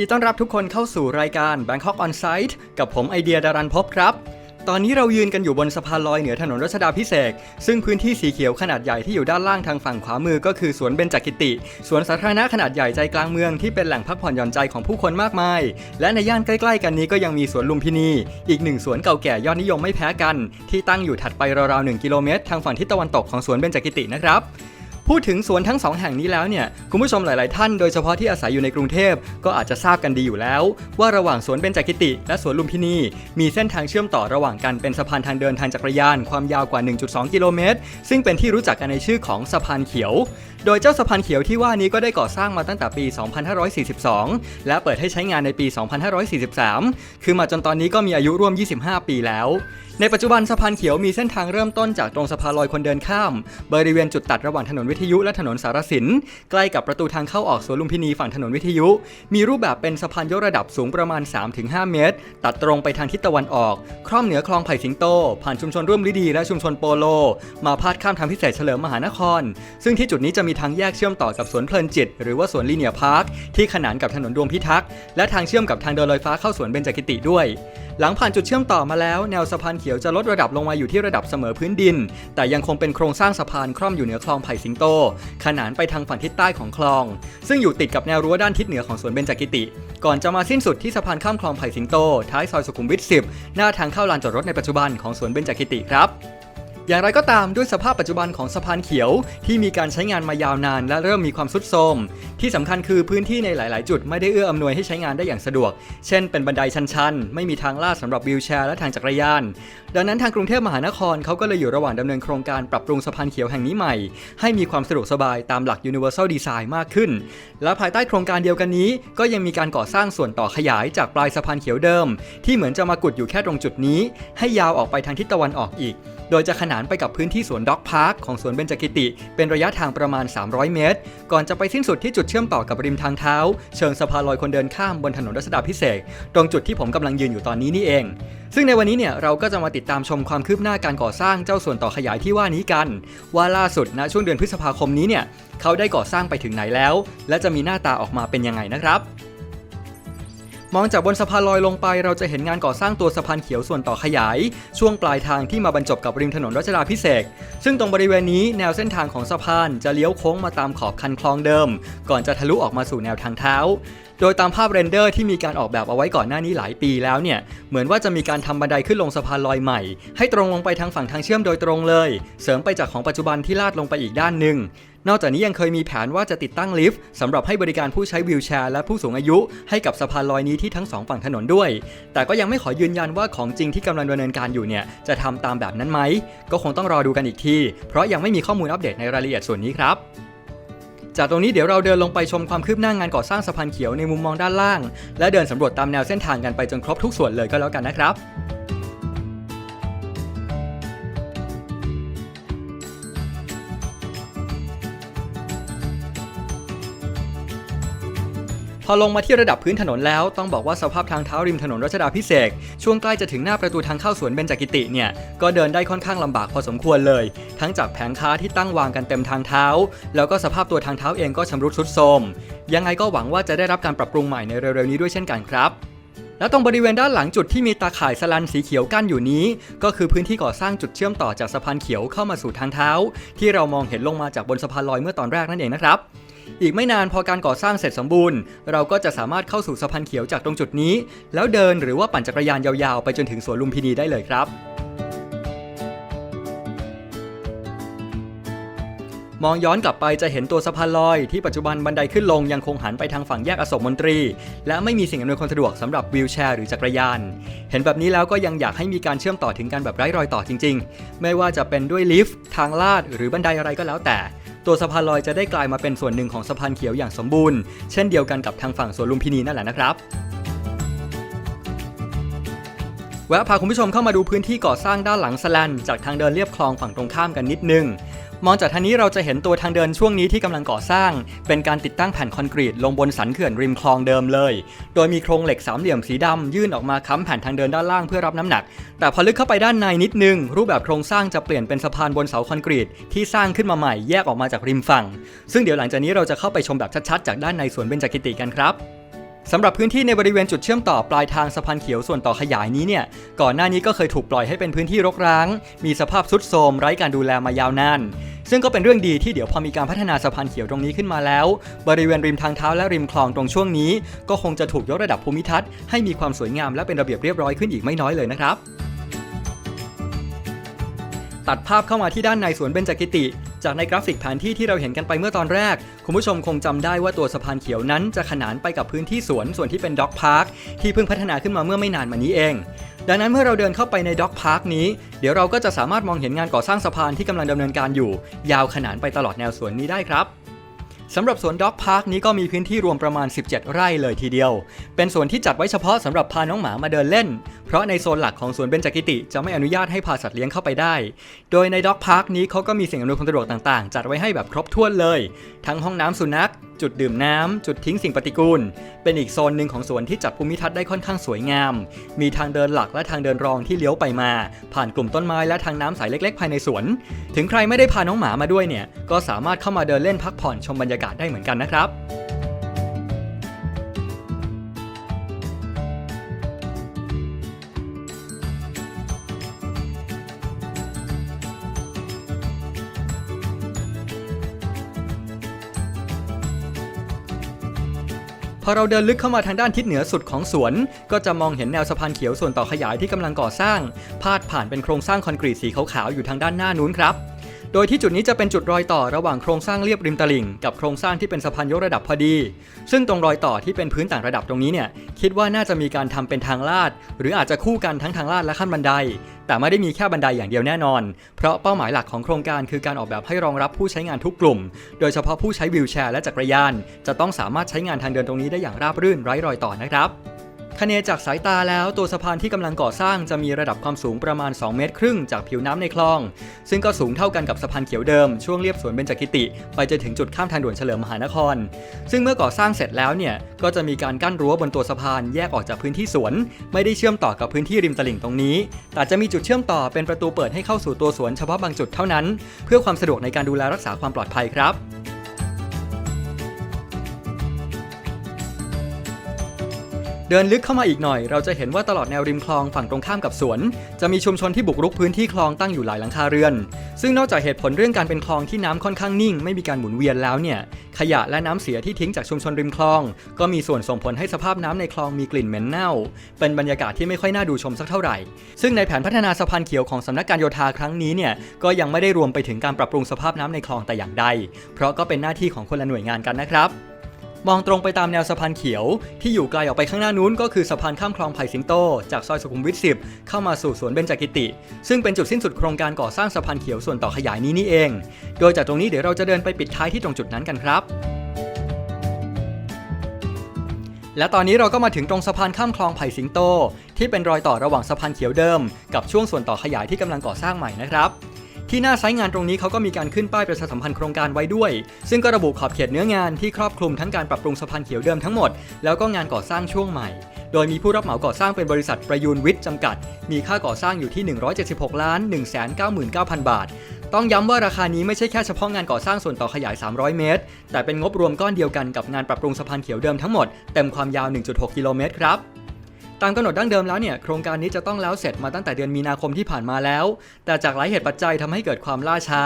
ดีต้อนรับทุกคนเข้าสู่รายการ Bangkok On Site กับผมไอเดียดารันพบครับ ตอนนี้เรายืนกันอยู่บนสะพานลอยเหนือถนนรัชดาพิเศษ ซึ่งพื้นที่สีเขียวขนาดใหญ่ที่อยู่ด้านล่างทางฝั่งขวามือก็คือสวนเบญจกิติ สวนสาธารณะขนาดใหญ่ใจกลางเมืองที่เป็นแหล่งพักผ่อนหย่อนใจของผู้คนมากมาย และในย่านใกล้ๆ กันนี้ก็ยังมีสวนลุมพินี อีกหนึ่งสวนเก่าแก่ยอดนิยมไม่แพ้กัน ที่ตั้งอยู่ถัดไปราวๆ1กิโลเมตรทางฝั่งทิศตะวันตกของสวนเบญจกิตินะครับ พูดถึงสวนทั้งสองแห่งนี้แล้วเนี่ยคุณผู้ชมหลาย ๆ ท่านโดยเฉพาะที่อาศัยอยู่ในกรุงเทพก็อาจจะทราบกันดีอยู่แล้ว ว่าระหว่างสวนเบญจกิติ และสวนลุมพินีมีเส้นทางเชื่อมต่อระหว่างกันเป็นสะพานทางเดินทางจักรยานความยาวกว่า 1.2 กิโลเมตรซึ่งเป็นที่รู้จักกันในชื่อของสะพานเขียว โดยเจ้าสะพานเขียวที่ว่านี้ก็ได้ก่อสร้างมาตั้งแต่ปี 2542 และเปิดให้ใช้งานในปี 2543 คือมาจนตอนนี้ก็มีอายุร่วม 25 ปีแล้ว ในปัจจุบันสะพานเขียวมีเส้นทางเริ่มต้นจากตรงสะพานลอยคนเดินข้าม บริเวณจุดตัดระหว่างถนนวิทยุและถนนสารสิน ใกล้กับประตูทางเข้าออกสวนลุมพินีฝั่งถนนวิทยุ มีรูปแบบเป็นสะพานยกระดับสูงประมาณ 3-5 เมตร ตัดตรงไปทางทิศตะวันออก คร่อมเหนือคลองไผ่สิงโต ผ่านชุมชนร่วมฤดีและชุมชนโปโล มาพาดข้ามทางพิเศษเฉลิมมหานคร ซึ่งที่จุดนี้จะมีีทางแยกเชื่อมต่อกับสวนเพลินจิต หรือว่าสวนลีเนียร์พาร์คที่ขนานกับถนนดวงพิทักษ์และทางเชื่อมกับทางเดินลอยฟ้าเข้าสวนเบญจกิติด้วย หลังผ่านจุดเชื่อมต่อมาแล้ว แนวสะพานเขียวจะลดระดับลงมาอยู่ที่ระดับเสมอพื้นดิน แต่ยังคงเป็นโครงสร้างสะพานคร่อมอยู่เหนือคลองไผ่สิงโต ขนานไปทางฝั่งทิศใต้ของคลอง ซึ่งอยู่ติดกับแนวรั้วด้านทิศเหนือของสวนเบญจกิติ ก่อนจะมาสิ้นสุดที่สะพานข้ามคลองไผ่สิงโตท้ายซอยสุขุมวิท 10 หน้าทางเข้าลานจอดรถในปัจจุบันของสวนเบญจกิติครับ อย่างไรก็ตามด้วยสภาพปัจจุบันของสะพานเขียวที่มีการใช้งานมายาวนาน และเริ่มมีความทรุดโทรมที่สำคัญคือพื้นที่ในหลาย ๆ จุดไม่ได้เอื้ออำนวยให้ใช้งานได้อย่างสะดวก เช่นเป็นบันไดชัน ๆ ไม่มีทางลาดสำหรับวีลแชร์และทางจักรยาน ดังนั้นทางกรุงเทพมหานครเขาก็เลยอยู่ระหว่างดำเนินโครงการปรับปรุงสะพานเขียวแห่งนี้ใหม่ ให้มีความสะดวกสบายตามหลัก Universal Design มากขึ้น และภายใต้โครงการเดียวกันนี้ ก็ยังมีการก่อสร้างส่วนต่อขยายจากปลายสะพานเขียวเดิม ที่เหมือนจะมากุดอยู่แค่ตรงจุดนี้ ให้ยาวออกไปทางทิศตะวันออกอีก โดยจะขนานไปกับพื้นที่สวนด็อกพาร์คของสวนเบญจกิติ เป็นระยะทางประมาณ 300 เมตร ก่อนจะไปสิ้นสุดที่จุดเชื่อมต่อกับริมทางเท้า เชิงสะพานลอยคนเดินข้ามบนถนนรัชดาพิเศษตรงจุดที่ผมกำลังยืนอยู่ตอนนี้นี่เอง ซึ่งในวันนี้เนี่ยเราก็จะมาติดตามชมความคืบหน้าการก่อสร้างเจ้าส่วนต่อขยายที่ว่านี้กัน ว่าล่าสุดณช่วงเดือนพฤษภาคมนี้เนี่ยเขาได้ก่อสร้างไปถึงไหนแล้ว และจะมีหน้าตาออกมาเป็นยังไงนะครับ มองจากบนสะพานลอยลงไป เราจะเห็นงานก่อสร้างตัวสะพานเขียวส่วนต่อขยาย ช่วงปลายทางที่มาบรรจบกับริมถนนรัชดาพิเศษซึ่งตรงบริเวณนี้แนวเส้นทางของสะพานจะเลี้ยวโค้งมาตามขอบคันคลองเดิม ก่อนจะทะลุออกมาสู่แนวทางเท้า โดยตามภาพเรนเดอร์ที่มีการออกแบบเอาไว้ก่อนหน้านี้หลายปีแล้วเนี่ย เหมือนว่าจะมีการทำบันไดขึ้นลงสะพานลอยใหม่ ให้ตรงลงไปทางฝั่งทางเชื่อมโดยตรงเลย เสริมไปจากของปัจจุบันที่ลาดลงไปอีกด้านหนึ่งนอกจากนี้ยังเคยมีแผนว่าจะติดตั้งลิฟต์สำหรับให้บริการผู้ใช้วีลแชร์และผู้สูงอายุ ให้กับสะพานลอยนี้ที่ทั้งสองฝั่งถนนด้วย แต่ก็ยังไม่ขอยืนยันว่าของจริงที่กำลังดำเนินการอยู่เนี่ยจะทำตามแบบนั้นไหม ก็คงต้องรอดูกันอีกที เพราะยังไม่มีข้อมูลอัปเดตในรายละเอียดส่วนนี้ครับ จากตรงนี้เดี๋ยวเราเดินลงไปชมความคืบหน้างานก่อสร้างสะพานเขียวในมุมมองด้านล่าง และเดินสำรวจตามแนวเส้นทางกันไปจนครบทุกส่วนเลยก็แล้วกันนะครับ อลงมาที่ระดับพื้นถนนแล้วต้องบอกว่าสภาพทางเท้าริมถนนรัชดาพิเศษช่วงใกล้จะถึงหน้าประตูทางเข้าสวนเบญจกิติเนี่ยก็เดินได้ค่อนข้างลำบากพอสมควรเลย ทั้งจากแผงค้าที่ตั้งวางกันเต็มทางเท้า แล้วก็สภาพตัวทางเท้าเองก็ชำรุดทรุดโทรมยังไงก็หวังว่าจะได้รับการปรับปรุงใหม่ในเร็วๆนี้ด้วยเช่นกันครับและตรงบริเวณด้านหลังจุดที่มีตาข่ายสลันสีเขียวกั้นอยู่นี้ ก็คือพื้นที่ก่อสร้างจุดเชื่อมต่อจากสะพานเขียวเข้ามาสู่ทางเท้า ที่เรามองเห็นลงมาจากบนสะพานลอยเมื่อตอนแรกนั่นเองนะครับ อีกไม่นานพอการก่อสร้างเสร็จสมบูรณ์ เราก็จะสามารถเข้าสู่สะพานเขียวจากตรงจุดนี้ แล้วเดินหรือว่าปั่นจักรยานยาวๆ ไปจนถึงสวนลุมพินีได้เลยครับ มองย้อนกลับไปจะเห็นตัวสะพานลอยที่ปัจจุบันบันไดขึ้นลงยังคงหันไปทางฝั่งแยกอโศกมนตรี และไม่มีสิ่งอำนวยความสะดวกสำหรับวีลแชร์หรือจักรยาน เห็นแบบนี้แล้วก็ยังอยากให้มีการเชื่อมต่อถึงกันแบบไร้รอยต่อจริง ๆ ไม่ว่าจะเป็นด้วยลิฟต์ทางลาดหรือบันไดอะไรก็แล้วแต่ ตัวสะพานลอยจะได้กลายมาเป็นส่วนหนึ่งของสะพานเขียวอย่างสมบูรณ์ เช่นเดียวกันกับทางฝั่งสวนลุมพินีนั่นแหละนะครับแวะพาคุณผู้ชมเข้ามาดูพื้นที่ก่อสร้างด้านหลังสแลนจากทางเดินเรียบคลองฝั่งตรงข้ามกันนิดนึง มองจากทางนี้เราจะเห็นตัวทางเดินช่วงนี้ที่กำลังก่อสร้าง เป็นการติดตั้งแผ่นคอนกรีตลงบนสันเขื่อนริมคลองเดิมเลย โดยมีโครงเหล็กสามเหลี่ยมสีดำยื่นออกมาค้ำแผ่นทางเดินด้านล่างเพื่อรับน้ำหนัก แต่พอลึกเข้าไปด้านในนิดนึง รูปแบบโครงสร้างจะเปลี่ยนเป็นสะพานบนเสาคอนกรีตที่สร้างขึ้นมาใหม่แยกออกมาจากริมฝั่ง ซึ่งเดี๋ยวหลังจากนี้เราจะเข้าไปชมแบบชัดๆจากด้านในสวนเบญจกิติกันครับ สำหรับพื้นที่ในบริเวณจุดเชื่อมต่อปลายทางสะพานเขียวส่วนต่อขยายนี้เนี่ยก่อนหน้านี้ก็เคยถูกปล่อยให้เป็นพื้นที่รกร้าง มีสภาพทรุดโทรมไร้การดูแลมายาวนานซึ่งก็เป็นเรื่องดีที่เดี๋ยวพอมีการพัฒนาสะพานเขียวตรงนี้ขึ้นมาแล้ว บริเวณริมทางเท้าและริมคลองตรงช่วงนี้ ก็คงจะถูกยกระดับภูมิทัศน์ให้มีความสวยงามและเป็นระเบียบเรียบร้อยขึ้นอีกไม่น้อยเลยนะครับ ตัดภาพเข้ามาที่ด้านในสวนเบญจกิติ จากในกราฟิกแผนที่ที่เราเห็นกันไปเมื่อตอนแรก คุณผู้ชมคงจำได้ว่าตัวสะพานเขียวนั้นจะขนานไปกับพื้นที่สวนส่วนที่เป็นด็อกพาร์คที่เพิ่งพัฒนาขึ้นมาเมื่อไม่นานมานี้เอง ดังนั้นเมื่อเราเดินเข้าไปในด็อกพาร์คนี้ เดี๋ยวเราก็จะสามารถมองเห็นงานก่อสร้างสะพานที่กำลังดำเนินการอยู่ ยาวขนานไปตลอดแนวสวนนี้ได้ครับสำหรับสวนด็อกพาร์คนี้ก็มีพื้นที่รวมประมาณ 17 ไร่เลยทีเดียว เป็นสวนที่จัดไว้เฉพาะสำหรับพาน้องหมามาเดินเล่น เพราะในโซนหลักของสวนเบญจกิติจะไม่อนุญาตให้พาสัตว์เลี้ยงเข้าไปได้ โดยในด็อกพาร์คนี้เขาก็มีสิ่งอำนวยความสะดวกต่างๆ จัดไว้ให้แบบครบถ้วนเลย ทั้งห้องน้ำสุนัข จุดดื่มน้ำจุดทิ้งสิ่งปฏิกูล เป็นอีกโซนหนึ่งของสวนที่จัดภูมิทัศน์ได้ค่อนข้างสวยงาม มีทางเดินหลักและทางเดินรองที่เลี้ยวไปมา ผ่านกลุ่มต้นไม้และทางน้ำใสเล็ก ๆ ภายในสวน ถึงใครไม่ได้พาน้องหมามาด้วยเนี่ย ก็สามารถเข้ามาเดินเล่นพักผ่อนชมบรรยากาศได้เหมือนกันนะครับ พอเราเดินลึกเข้ามาทางด้านทิศเหนือสุดของสวน ก็จะมองเห็นแนวสะพานเขียวส่วนต่อขยายที่กำลังก่อสร้าง พาดผ่านเป็นโครงสร้างคอนกรีตสีขาวๆอยู่ทางด้านหน้านู้นครับ โดยที่จุดนี้จะเป็นจุดรอยต่อระหว่างโครงสร้างเรียบริมตลิ่งกับโครงสร้างที่เป็นสะพานยกระดับพอดี ซึ่งตรงรอยต่อที่เป็นพื้นต่างระดับตรงนี้เนี่ยคิดว่าน่าจะมีการทำเป็นทางลาด หรืออาจจะคู่กันทั้งทางลาดและขั้นบันได แต่ไม่ได้มีแค่บันไดอย่างเดียวแน่นอน เพราะเป้าหมายหลักของโครงการคือการออกแบบให้รองรับผู้ใช้งานทุกกลุ่ม โดยเฉพาะผู้ใช้วีลแชร์และจักรยาน จะต้องสามารถใช้งานทางเดินตรงนี้ได้อย่างราบรื่นไร้รอยต่อนะครับ คะเนจากสายตาแล้วตัวสะพานที่กำลังก่อสร้างจะมีระดับความสูงประมาณ 2 เมตรครึ่งจากผิวน้ำในคลอง ซึ่งก็สูงเท่ากันกับสะพานเขียวเดิมช่วงเรียบสวนเบญจกิติ ไปจนถึงจุดข้ามทางด่วนเฉลิมมหานคร ซึ่งเมื่อก่อสร้างเสร็จแล้วเนี่ยก็จะมีการกั้นรั้วบนตัวสะพานแยกออกจากพื้นที่สวน ไม่ได้เชื่อมต่อกับพื้นที่ริมตลิ่งตรงนี้ แต่จะมีจุดเชื่อมต่อเป็นประตูเปิดให้เข้าสู่ตัวสวนเฉพาะบางจุดเท่านั้น เพื่อความสะดวกในการดูแลรักษาความปลอดภัยครับ เดินลึกเข้ามาอีกหน่อย เราจะเห็นว่าตลอดแนวริมคลองฝั่งตรงข้ามกับสวน จะมีชุมชนที่บุกรุกพื้นที่คลองตั้งอยู่หลายหลังคาเรือน ซึ่งนอกจากเหตุผลเรื่องการเป็นคลองที่น้ำค่อนข้างนิ่ง ไม่มีการหมุนเวียนแล้วเนี่ย ขยะและน้ำเสียที่ทิ้งจากชุมชนริมคลอง ก็มีส่วนส่งผลให้สภาพน้ำในคลองมีกลิ่นเหม็นเน่า เป็นบรรยากาศที่ไม่ค่อยน่าดูชมสักเท่าไหร่ ซึ่งในแผนพัฒนาสะพานเขียวของสำนักการโยธาครั้งนี้เนี่ยก็ยังไม่ได้รวมไปถึงการปรับปรุงสภาพน้ำในคลองแต่อย่างใด เพราะก็เป็นหน้าที่ของคนละหน่วยงานกันนะครับ มองตรงไปตามแนวสะพานเขียว ที่อยู่ไกลออกไปข้างหน้านู้นก็คือสะพานข้ามคลองไผ่สิงโต จากซอยสุขุมวิท 10 เข้ามาสู่สวนเบญจกิติ ซึ่งเป็นจุดสิ้นสุดโครงการก่อสร้างสะพานเขียวส่วนต่อขยายนี้นี่เอง โดยจากตรงนี้เดี๋ยวเราจะเดินไปปิดท้ายที่ตรงจุดนั้นกันครับและตอนนี้เราก็มาถึงตรงสะพานข้ามคลองไผ่สิงโต ที่เป็นรอยต่อระหว่างสะพานเขียวเดิม กับช่วงส่วนต่อขยายที่กำลังก่อสร้างใหม่นะครับ ที่หน้าไซต์งานตรงนี้เขาก็มีการขึ้นป้ายประชาสัมพันธ์โครงการไว้ด้วย ซึ่งก็ระบุขอบเขตเนื้องานที่ครอบคลุมทั้งการปรับปรุงสะพานเขียวเดิมทั้งหมด แล้วก็งานก่อสร้างช่วงใหม่ โดยมีผู้รับเหมาก่อสร้างเป็นบริษัทประยูนวิทย์จำกัด มีค่าก่อสร้างอยู่ที่ 176ล้าน199,000 บาท ต้องย้ำว่าราคานี้ไม่ใช่แค่เฉพาะงานก่อสร้างส่วนต่อขยาย 300 เมตร แต่เป็นงบรวมก้อนเดียวกันกับงานปรับปรุงสะพานเขียวเดิมทั้งหมด เต็มความยาว 1.6 กิโลเมตรครับ ตามกำหนดดั้งเดิมแล้วเนี่ยโครงการนี้จะต้องแล้วเสร็จมาตั้งแต่เดือนมีนาคมที่ผ่านมาแล้ว แต่จากหลายเหตุปัจจัยทำให้เกิดความล่าช้า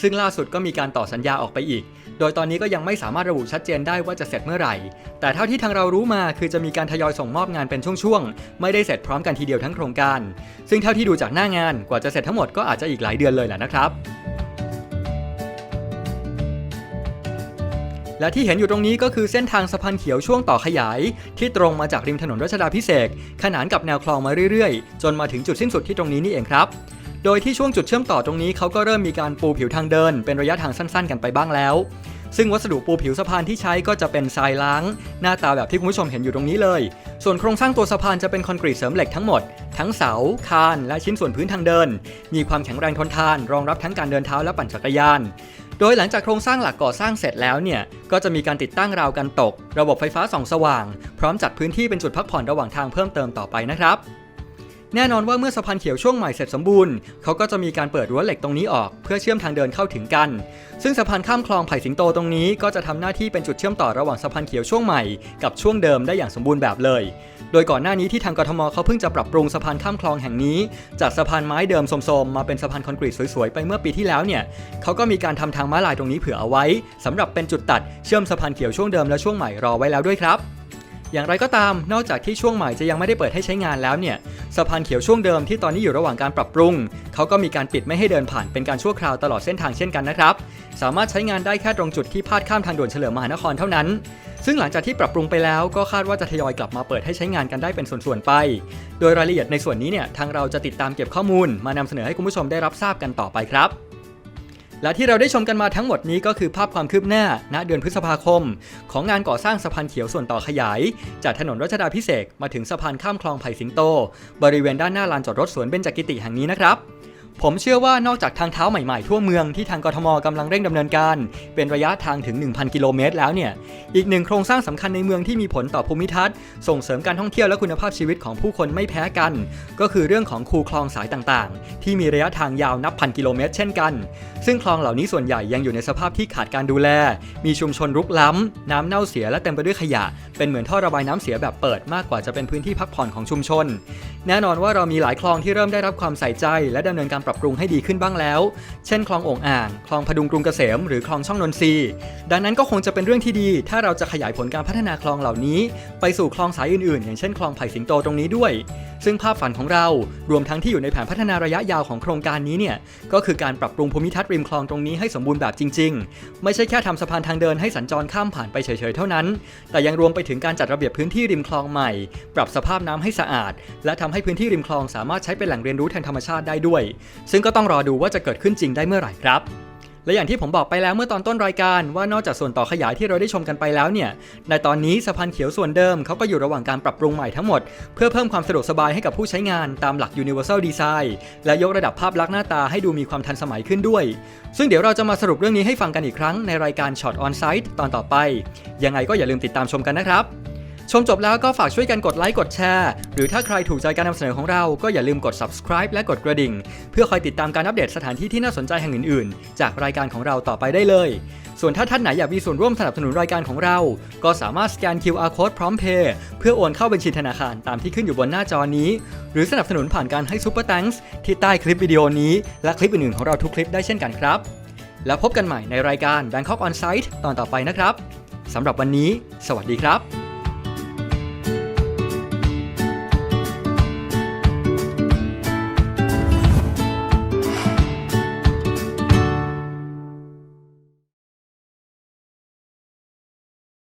ซึ่งล่าสุดก็มีการต่อสัญญาออกไปอีก โดยตอนนี้ก็ยังไม่สามารถระบุชัดเจนได้ว่าจะเสร็จเมื่อไหร่ แต่เท่าที่ทางเรารู้มาคือจะมีการทยอยส่งมอบงานเป็นช่วงๆ ไม่ได้เสร็จพร้อมกันทีเดียวทั้งโครงการ ซึ่งเท่าที่ดูจากหน้างานกว่าจะเสร็จทั้งหมดก็อาจจะอีกหลายเดือนเลยแหละนะครับ และที่เห็นอยู่ตรงนี้ก็คือเส้นทางสะพานเขียวช่วงต่อขยาย ที่ตรงมาจากริมถนนรัชดาพิเศษขนานกับแนวคลองมาเรื่อยๆ จนมาถึงจุดสิ้นสุดที่ตรงนี้นี่เองครับโดยที่ช่วงจุดเชื่อมต่อตรงนี้เขาก็เริ่มมีการปูผิวทางเดิน เป็นระยะทางสั้น ๆ กันไปบ้างแล้ว ซึ่งวัสดุปูผิวสะพานที่ใช้ก็จะเป็นทรายล้าง หน้าตาแบบที่คุณผู้ชมเห็นอยู่ตรงนี้เลย ส่วนโครงสร้างตัวสะพานจะเป็นคอนกรีตเสริมเหล็กทั้งหมด ทั้งเสา คาน และชิ้นส่วนพื้นทางเดิน มีความแข็งแรงทนทาน รองรับทั้งการเดินเท้าและปั่นจักรยาน โดยหลังจากโครงสร้างหลักก่อสร้างเสร็จแล้วเนี่ย ก็จะมีการติดตั้งราวกันตก ระบบไฟฟ้าส่องสว่าง พร้อมจัดพื้นที่เป็นจุดพักผ่อนระหว่างทางเพิ่มเติมต่อไปนะครับ แน่นอนว่าเมื่อสะพานเขียวช่วงใหม่เสร็จสมบูรณ์เขาก็จะมีการเปิดรั้วเหล็กตรงนี้ออก เพื่อเชื่อมทางเดินเข้าถึงกัน ซึ่งสะพานข้ามคลองไผ่สิงโตตรงนี้ก็จะทำหน้าที่เป็นจุดเชื่อมต่อระหว่างสะพานเขียวช่วงใหม่กับช่วงเดิมได้อย่างสมบูรณ์แบบเลย โดยก่อนหน้านี้ที่ทางกทมเขาเพิ่งจะปรับปรุงสะพานข้ามคลองแห่งนี้ จากสะพานไม้เดิมโทมๆมาเป็นสะพานคอนกรีตสวยๆไปเมื่อปีที่แล้วเนี่ยเขาก็มีการทำทางม้าลายตรงนี้เผื่อเอาไว้สำหรับเป็นจุดตัดเชื่อมสะพานเขียวช่วงเดิมและช่วงใหม่รอไว้แล้วด้วยครับ อย่างไรก็ตาม นอกจากที่ช่วงใหม่จะยังไม่ได้เปิดให้ใช้งานแล้วเนี่ยสะพานเขียวช่วงเดิมที่ตอนนี้อยู่ระหว่างการปรับปรุงเขาก็มีการปิดไม่ให้เดินผ่านเป็นการชั่วคราวตลอดเส้นทางเช่นกันนะครับ สามารถใช้งานได้แค่ตรงจุดที่พาดข้ามทางด่วนเฉลิมมหานครเท่านั้น ซึ่งหลังจากที่ปรับปรุงไปแล้วก็คาดว่าจะทยอยกลับมาเปิดให้ใช้งานกันได้เป็นส่วนๆไป โดยรายละเอียดในส่วนนี้เนี่ยทางเราจะติดตามเก็บข้อมูล มานำเสนอให้คุณผู้ชมได้รับทราบกันต่อไปครับ และที่เราได้ชมกันมาทั้งหมดนี้ก็คือภาพความคืบหน้า ณ เดือนพฤษภาคม ของงานก่อสร้างสะพานเขียวส่วนต่อขยาย จากถนนรัชดาพิเศษมาถึงสะพานข้ามคลองไผ่สิงโต บริเวณด้านหน้าลานจอดรถสวนเบญจกิติแห่งนี้นะครับ ผมเชื่อว่านอกจากทางเท้าใหม่ๆ ทั่วเมืองที่ทางกทมกำลังเร่งดำเนินการ เป็นระยะทางถึง 1,000 กิโลเมตรแล้วเนี่ย อีกหนึ่งโครงสร้างสำคัญในเมืองที่มีผลต่อภูมิทัศน์ ส่งเสริมการท่องเที่ยวและคุณภาพชีวิตของผู้คนไม่แพ้กัน ก็คือเรื่องของคูคลองสายต่างๆ ที่มีระยะทางยาวนับพันกิโลเมตรเช่นกัน ซึ่งคลองเหล่านี้ส่วนใหญ่ยังอยู่ในสภาพที่ขาดการดูแล มีชุมชนรุกล้ำน้ำเน่าเสียและเต็มไปด้วยขยะ เป็นเหมือนท่อระบายน้ำเสียแบบเปิดมากกว่าจะเป็นพื้นที่พักผ่อนของชุมชน แน่นอนว่าเรามีหลายคลองที่เริ่มได้รับความใส่ใจและดำเนินการปรับปรุงให้ดีขึ้นบ้างแล้ว เช่น คลองโอ่งอ่าง คลองพดุงกรุงเกษม หรือคลองช่องนนทรีดังนั้นก็คงจะเป็นเรื่องที่ดี ถ้าเราจะขยายผลการพัฒนาคลองเหล่านี้ ไปสู่คลองสายอื่นๆ อย่างเช่นคลองไผ่สิงโตตรงนี้ด้วยซึ่งภาพฝันของเรารวมทั้งที่อยู่ในแผนพัฒนาระยะยาวของโครงการนี้เนี่ยก็คือการปรับปรุงภูมิทัศน์ริมคลองตรงนี้ให้สมบูรณ์แบบจริง ๆ ไม่ใช่แค่ทำสะพานทางเดินให้สัญจรข้ามผ่านไปเฉยๆเท่านั้น แต่ยังรวมไปถึงการจัดระเบียบพื้นที่ริมคลองใหม่ ปรับสภาพน้ำให้สะอาด และทำให้พื้นที่ริมคลองสามารถใช้เป็นแหล่งเรียนรู้ทางธรรมชาติได้ด้วย ซึ่งก็ต้องรอดูว่าจะเกิดขึ้นจริงได้เมื่อไหร่ครับ และอย่างที่ผมบอกไปแล้วเมื่อตอนต้นรายการว่านอกจากส่วนต่อขยายที่เราได้ชมกันไปแล้วเนี่ย ในตอนนี้สะพานเขียวส่วนเดิมเขาก็อยู่ระหว่างการปรับปรุงใหม่ทั้งหมด เพื่อเพิ่มความสะดวกสบายให้กับผู้ใช้งานตามหลัก Universal Design และยกระดับภาพลักษณ์หน้าตาให้ดูมีความทันสมัยขึ้นด้วย ซึ่งเดี๋ยวเราจะมาสรุปเรื่องนี้ให้ฟังกันอีกครั้งในรายการ Shot On Site ตอนต่อไป ยังไงก็อย่าลืมติดตามชมกันนะครับ ชมจบแล้วก็ฝากช่วยกันกดไลค์กดแชร์ หรือถ้าใครถูกใจการนำเสนอของเราก็อย่าลืมกด subscribe และกดกระดิ่ง เพื่อคอยติดตามการอัปเดตสถานที่ที่น่าสนใจแห่งอื่นๆ จากรายการของเราต่อไปได้เลย ส่วนถ้าท่านไหนอยากมีส่วนร่วมสนับสนุนรายการของเรา ก็สามารถสแกน QR code พร้อมเพย์เพื่อโอนเข้าบัญชีธนาคารตามที่ขึ้นอยู่บนหน้าจอนี้ หรือสนับสนุนผ่านการให้ซุปเปอร์ตังค์ที่ใต้คลิปวิดีโอนี้ และคลิปอื่นๆของเราทุกคลิปได้เช่นกันครับ แล้วพบกันใหม่ในรายการ Bangkok On Site ตอนต่อไปนะครับสำหรับวันนี้ สวัสดีครับ